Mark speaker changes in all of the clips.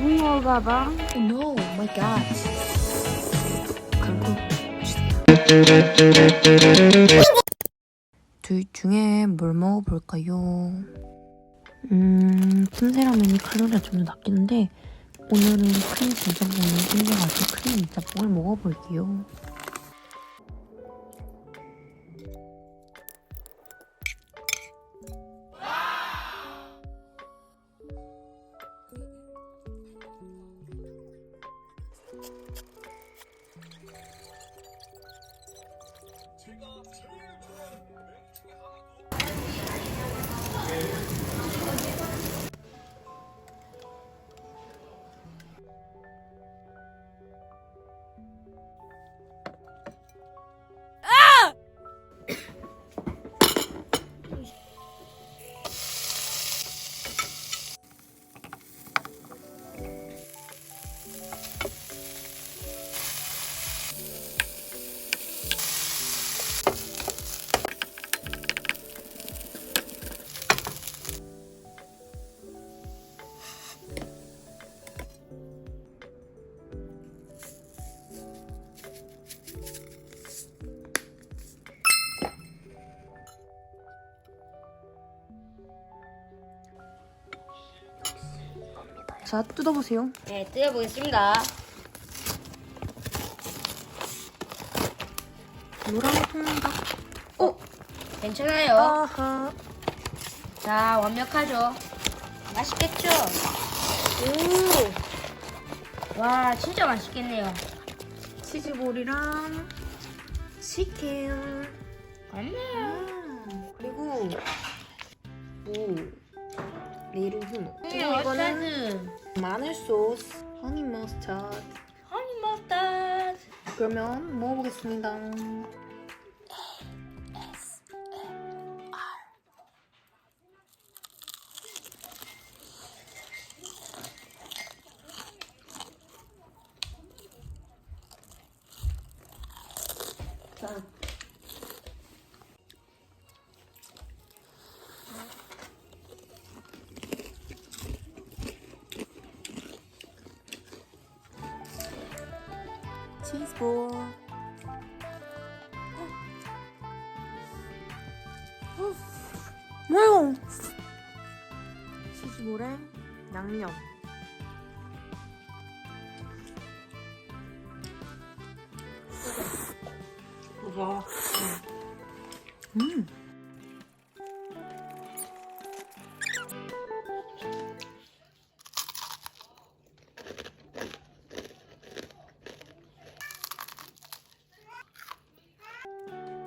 Speaker 1: 붕어 가방.
Speaker 2: No, my God. 결국 둘 중에 뭘 먹어볼까요? 음, 틈새라면이 칼로리가 좀 더 낮긴 한데 오늘은 크림 진짬뽕이 생겨가지고 크림 진짬뽕을 먹어볼게요. 情啊， 자, 뜯어보세요.
Speaker 1: 네, 뜯어보겠습니다.
Speaker 2: 노랑 통닭.
Speaker 1: 괜찮아요.
Speaker 2: 아하.
Speaker 1: 자, 완벽하죠? 맛있겠죠? 오! 와, 진짜 맛있겠네요.
Speaker 2: 치즈볼이랑 치킨.
Speaker 1: 맞네요.
Speaker 2: 음, 그리고 무, 내 이름 흠. 그리고 이거는
Speaker 1: 이거는
Speaker 2: 마늘 소스, 허니 머스타드.
Speaker 1: 허니 머스타드.
Speaker 2: 그러면 먹어보겠습니다. 치즈볼. 뭐야? 치즈볼에 양념.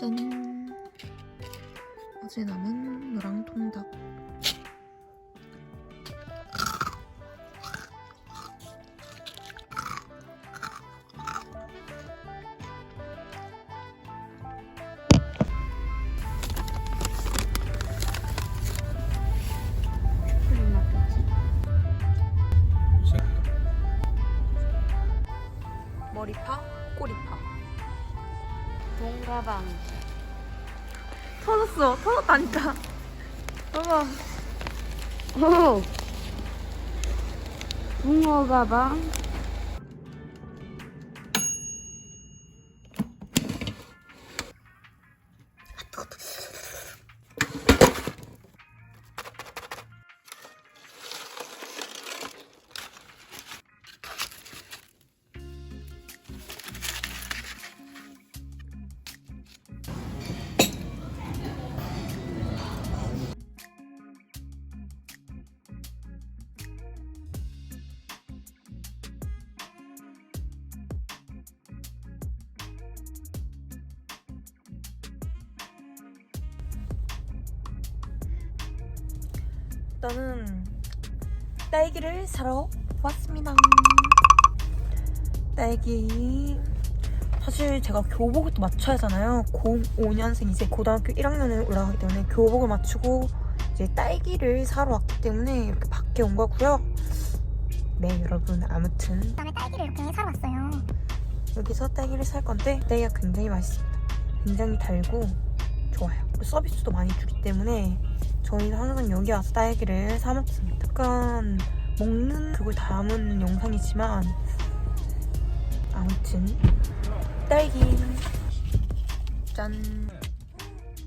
Speaker 2: 짠. 어제 남은 노랑 통닭. 맛이지. 머리파, 꼬리파.
Speaker 1: 동가방.
Speaker 2: 터졌어. 터졌다니까. 봐봐.
Speaker 1: 오! 붕어 가방.
Speaker 2: 나는 딸기를 사러 왔습니다. 딸기. 사실 제가 교복을 또 맞춰야 하잖아요. 05년생 이제 고등학교 1학년에 올라가기 때문에 교복을 맞추고 이제 딸기를 사러 왔기 때문에 이렇게 밖에 온 거고요. 네, 여러분 아무튼
Speaker 3: 그다음에 딸기를 이렇게 사러 왔어요.
Speaker 2: 여기서 딸기를 살 건데 딸기가 굉장히 맛있습니다. 굉장히 달고 좋아요. 서비스도 많이 주기 때문에 저희는 항상 여기 와서 딸기를 사 먹습니다. 약간 먹는 그걸 담은 영상이지만 아무튼 딸기 짠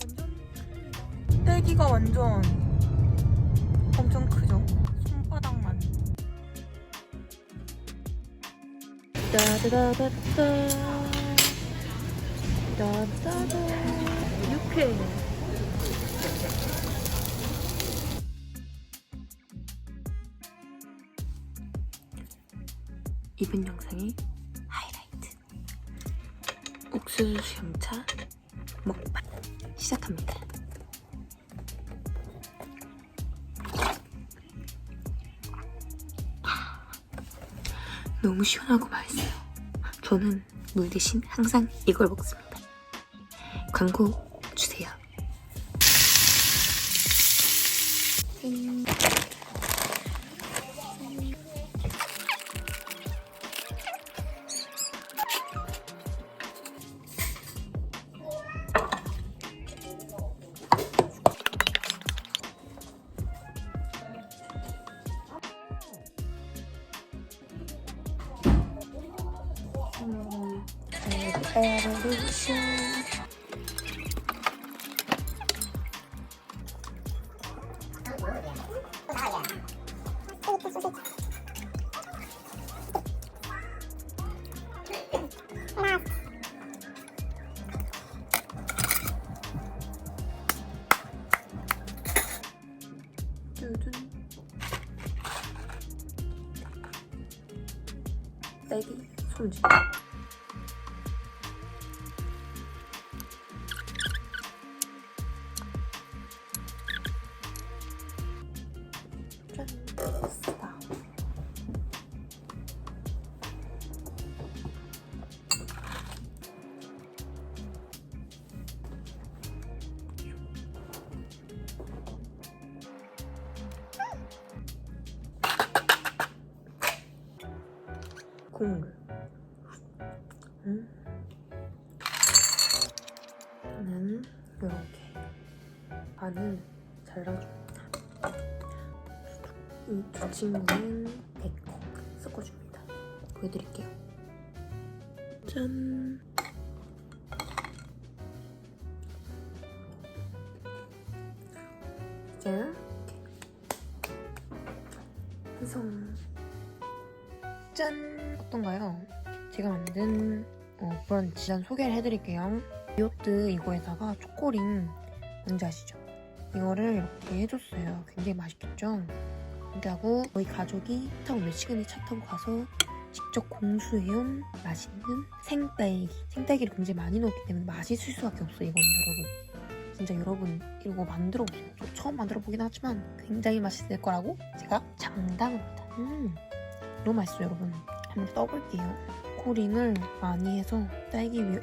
Speaker 2: 완전 딸기가 완전 엄청 크죠 손바닥만
Speaker 1: 따다다다다. 따다다. 육회.
Speaker 2: 이번 영상의 하이라이트 옥수수 수염차 먹방 시작합니다. 너무 시원하고 맛있어요. 저는 물 대신 항상 이걸 먹습니다. 광고 딸기 손질. 국물. 음. 저는 이렇게 반을 잘라줍니다. 이 두 친구는 100거 섞어줍니다. 보여드릴게요. 짠. 이제 이렇게 완성. 짠! 어떤가요? 제가 만든 어, 브런치 전 소개를 해드릴게요. 요트 이거에다가 초코링 뭔지 아시죠? 이거를 이렇게 해줬어요. 굉장히 맛있겠죠? 이렇게 하고 저희 가족이 차 타고 몇 시간을 차 타고 가서 직접 공수해온 맛있는 생딸기 생딸기를 굉장히 많이 넣었기 때문에 맛있을 수밖에 없어요 이건 여러분 진짜 여러분 이거 만들어 보세요 저 처음 만들어 보긴 하지만 굉장히 맛있을 거라고 제가 장담합니다 음 너무 맛있어요 여러분 한번 떠볼게요 코링을 많이 해서 딸기 위에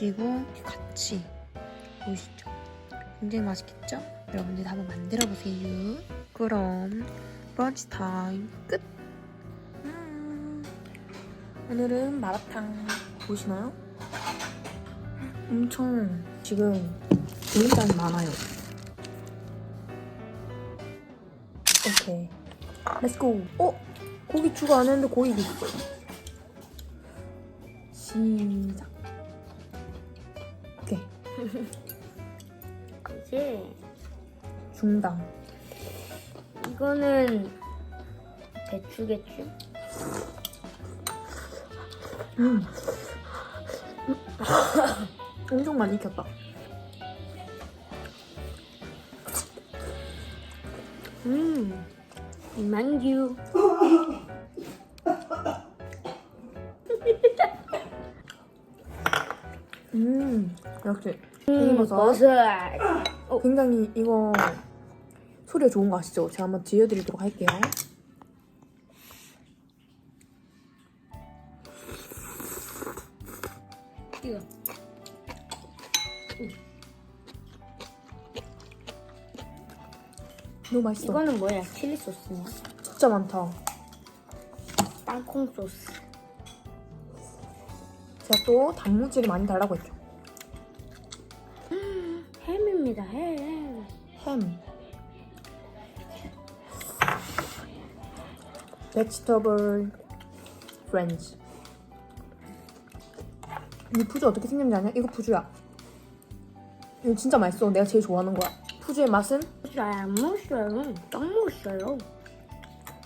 Speaker 2: 이렇게 같이 보이시죠? 굉장히 맛있겠죠? 여러분들 한번 만들어 보세요 그럼 브런치 타임 끝 음, 오늘은 마라탕 보이시나요? 엄청 지금 굉장히 많아요 오케이 렛츠고 어? 고기 추가 안 했는데 고기 있어. 시작. 오케이.
Speaker 1: 이제
Speaker 2: 중당.
Speaker 1: 이거는 대추겠죠?
Speaker 2: 음. 엄청 많이 익혔다. 음.
Speaker 1: 만규.
Speaker 2: 음, 역시
Speaker 1: 음,
Speaker 2: 버섯.
Speaker 1: 버섯.
Speaker 2: 굉장히 이거 소리가 좋은 거 아시죠? 제가 한번 들려드리도록 할게요.
Speaker 1: 이거.
Speaker 2: 너무 맛있어.
Speaker 1: 이거는 뭐야? 칠리 소스냐?
Speaker 2: 진짜 많다.
Speaker 1: 땅콩 소스.
Speaker 2: 제가 또 단무지를 많이 달라고 했죠.
Speaker 1: 햄입니다. 햄.
Speaker 2: 햄. vegetable french. 이 푸주 어떻게 생겼는지 아냐? 이거 푸주야. 이거 진짜 맛있어. 내가 제일 좋아하는 거야. 푸주의 맛은
Speaker 1: 잘 안 먹었어요. 딱 먹었어요.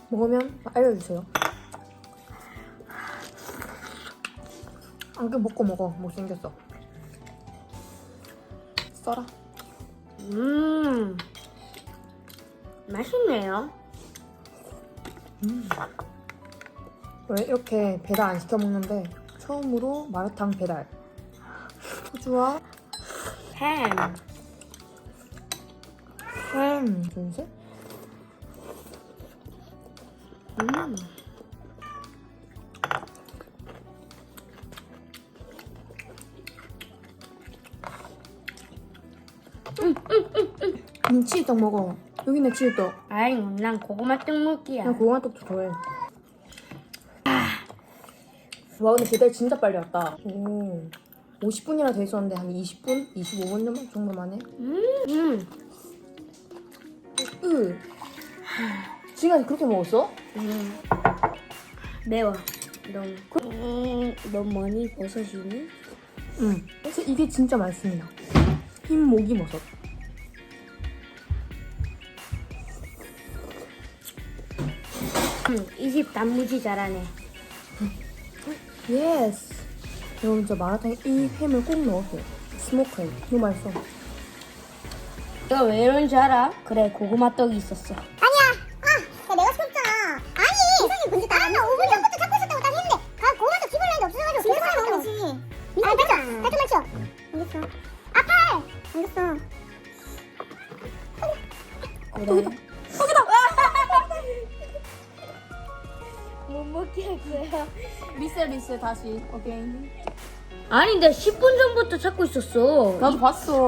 Speaker 2: 먹으면 알려주세요. 안게 먹고 먹어. 못생겼어. 써라.
Speaker 1: 음. 맛있네요.
Speaker 2: 원래 이렇게 배달 안 시켜 먹는데 처음으로 마라탕 배달. 푸주와
Speaker 1: 햄.
Speaker 2: 햄. 둘, 셋.
Speaker 1: 음.
Speaker 2: 니 치즈떡 먹어. 여기 있네 치즈떡.
Speaker 1: 아이고, 난 고구마 떡볶이야.
Speaker 2: 나 고구마 떡도 좋아해. 와 근데 배달 진짜 빨리 왔다. 오. 50분이나 돼 있었는데 한 20분? 25분 정도 만에?
Speaker 1: 음.
Speaker 2: 으. 지금까지 그렇게 먹었어?
Speaker 1: 음. 매워. 너무. 음, 너무 많이 버섯이니?
Speaker 2: 응. 그래서 이게 진짜 맛있습니다. 흰 모기 버섯.
Speaker 1: 음, 이집 단무지 잘하네.
Speaker 2: 예스. 여러분 진짜 마라탕에 이 햄을 꼭 넣었어요. 스모크 햄. 너무 맛있어.
Speaker 1: 내가 왜 이런지 알아? 그래, 고구마 떡이 있었어.
Speaker 3: 아니야. 아, 야, 내가 시켰잖아. 아니, 이상이 뭔지 나 5분 전부터 찾고 있었다고 딱 했는데. 가 고구마도 기본 라인이 없어가지고 계속 하는 거지. 아, 맞아. 깔끔만 치워. 알겠어.
Speaker 1: 그래. 못 먹게 할 거야.
Speaker 2: 리셋 리셋 다시. 오케이.
Speaker 1: 아니, 나 10분 전부터 찾고 있었어.
Speaker 2: 나도 봤어.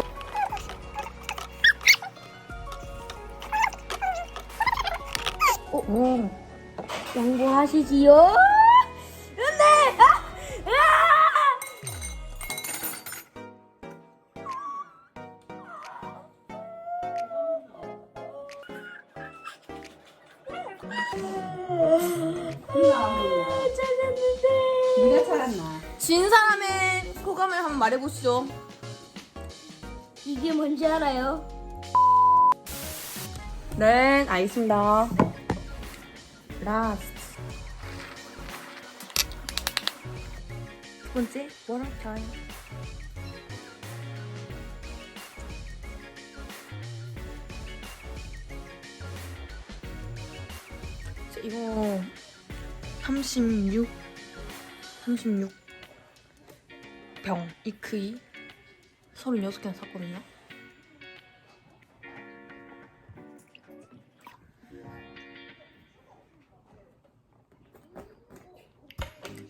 Speaker 2: 어, 오.
Speaker 1: 양보하시지요?
Speaker 2: 말해보시죠.
Speaker 1: 이게 뭔지 알아요?
Speaker 2: 네, 알겠습니다. 라스트. 두 번째. 저 이거 36 36 병 이크이 36개나 샀거든요.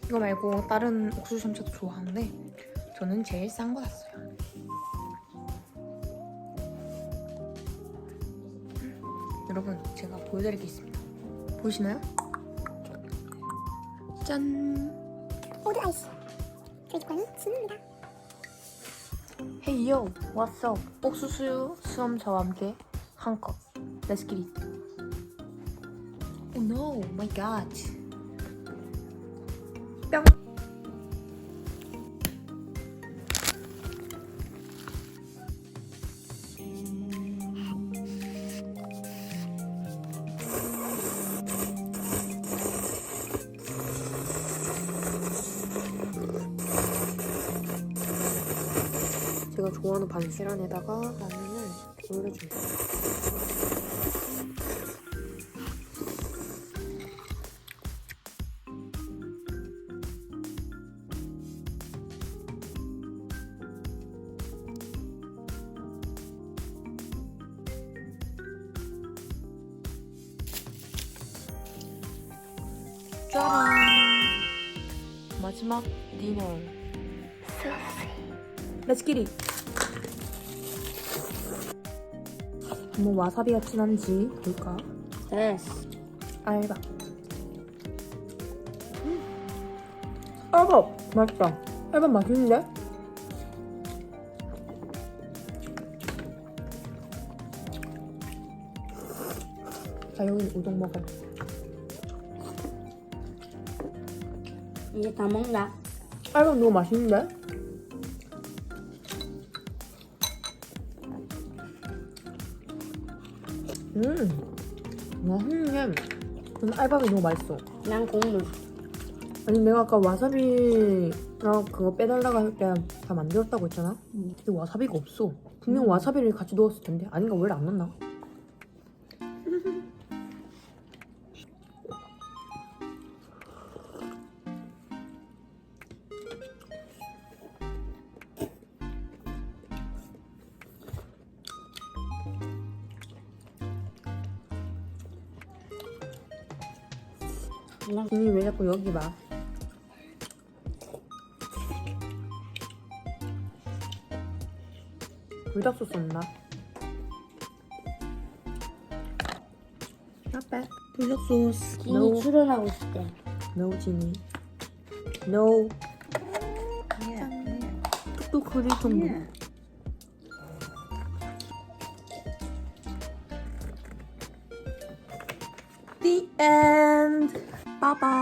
Speaker 2: 이거 말고 다른 옥수수 샴푸도 좋아하는데 저는 제일 싼 거 샀어요. 여러분 제가 보여드릴 게 있습니다. 보이시나요? 짠!
Speaker 3: 모두 아이스. 거는 진입니다.
Speaker 2: Hey yo, what's up? 옥수수 수염 저와 함께 한 컵. Let's get it. Oh no, my god. 제가 좋아하는 반스란에다가 라면을 올려줍니다. 짜란! 마지막 디너. Let's get it! 뭐 와사비가 진한지 볼까?
Speaker 1: 됐어.
Speaker 2: 알바. 알바 맛있다. 알바 맛있는데? 자 여기 우동 먹어.
Speaker 1: 이제 다 먹나?
Speaker 2: 알밤 너무 맛있는데? 음, 맛있네. 근데 알밤이 너무 맛있어.
Speaker 1: 난 국물.
Speaker 2: 아니 내가 아까 와사비랑 그거 빼달라고 할 때 다 만들었다고 했잖아? 근데 와사비가 없어. 분명 와사비를 같이 넣었을 텐데. 아닌가 원래 안 넣나? 여기 봐? 불닭 소스 없나? Not bad. 불닭 소스.
Speaker 1: 진이
Speaker 2: No,
Speaker 1: 출연하고 싶대.
Speaker 2: no, 진이. No. 뚝뚝거리 정도. The end. Bye bye.